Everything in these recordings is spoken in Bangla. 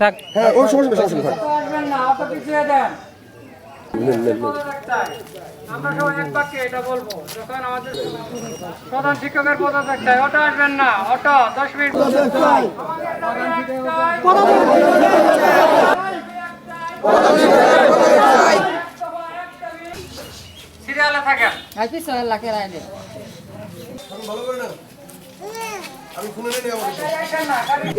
থাক। হ্যাঁ সমস্যা সমস্যা থাক। না দেন। আমরা সবাই এক বাক্যে এটা বলব। যখন আমাদের প্রধান শিক্ষকের পদত্যাগ চাই অটো আসবেন না অটো দশ মিনিট সিরিয়ালে থাকেন। পিছনে লাখে রাইলে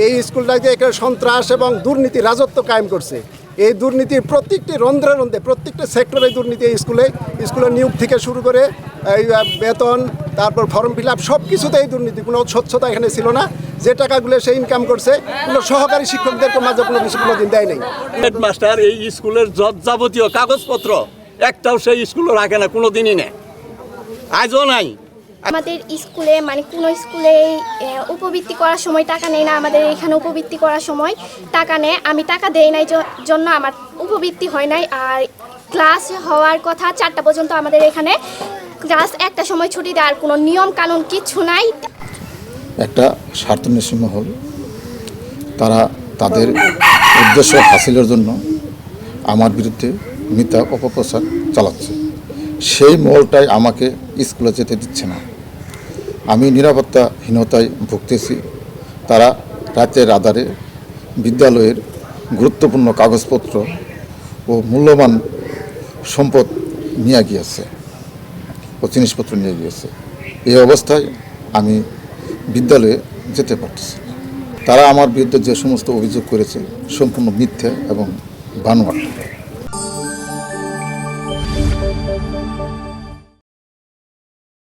এই স্কুলটাকে একটা সন্ত্রাস এবং দুর্নীতি রাজত্ব কায়েম করছে। এই দুর্নীতির প্রত্যেকটি রন্ধ্রে রন্ধ্রে প্রত্যেকটা সেক্টরে দুর্নীতি এই স্কুলে স্কুলের নিয়োগ থেকে শুরু করে এই বেতন তারপর ফর্ম ফিল আপ সব কিছুতে এই দুর্নীতি কোনো স্বচ্ছতা এখানে ছিল না। যে টাকাগুলো সে ইনকাম করছে কোনো সহকারী শিক্ষকদেরকে মাঝে কোনো কিছু কোনো দিন দেয় নাই। হেডমাস্টার এই স্কুলের যত যাবতীয় কাগজপত্র একটাও সেই স্কুলে রাখে না কোনো দিনই নেই আজও নাই। আমাদের স্কুলে মানে কোনো স্কুলে উপবৃত্তি করার সময় টাকা নেই না, আমাদের এখানে উপবৃত্তি করার সময় টাকা নেয়। আমি টাকা দেই নাই জন্য আমার উপবৃত্তি হয় নাই। আর ক্লাস হওয়ার কথা চারটা পর্যন্ত আমাদের এখানে ক্লাস একটা সময় ছুটি দেওয়ার কোনো নিয়ম কানুন কিছু নাই। একটা স্বার্থন্বেষী মহল। তারা তাদের উদ্দেশ্য হাসিলের জন্য আমার বিরুদ্ধে মিথ্যা অপপ্রচার চালাচ্ছে। সেই মহলটাই আমাকে স্কুলে যেতে দিচ্ছে না। আমি নিরাপত্তাহীনতায় ভুগতেছি। তারা রাতের আধারে বিদ্যালয়ের গুরুত্বপূর্ণ কাগজপত্র ও মূল্যবান সম্পদ নিয়ে গিয়েছে ও জিনিসপত্র নিয়ে গিয়েছে। এই অবস্থায় আমি বিদ্যালয়ে যেতে পারতেছি তারা আমার বিরুদ্ধে যে সমস্ত অভিযোগ করেছে, সম্পূর্ণ মিথ্যে এবং বানোয়াট।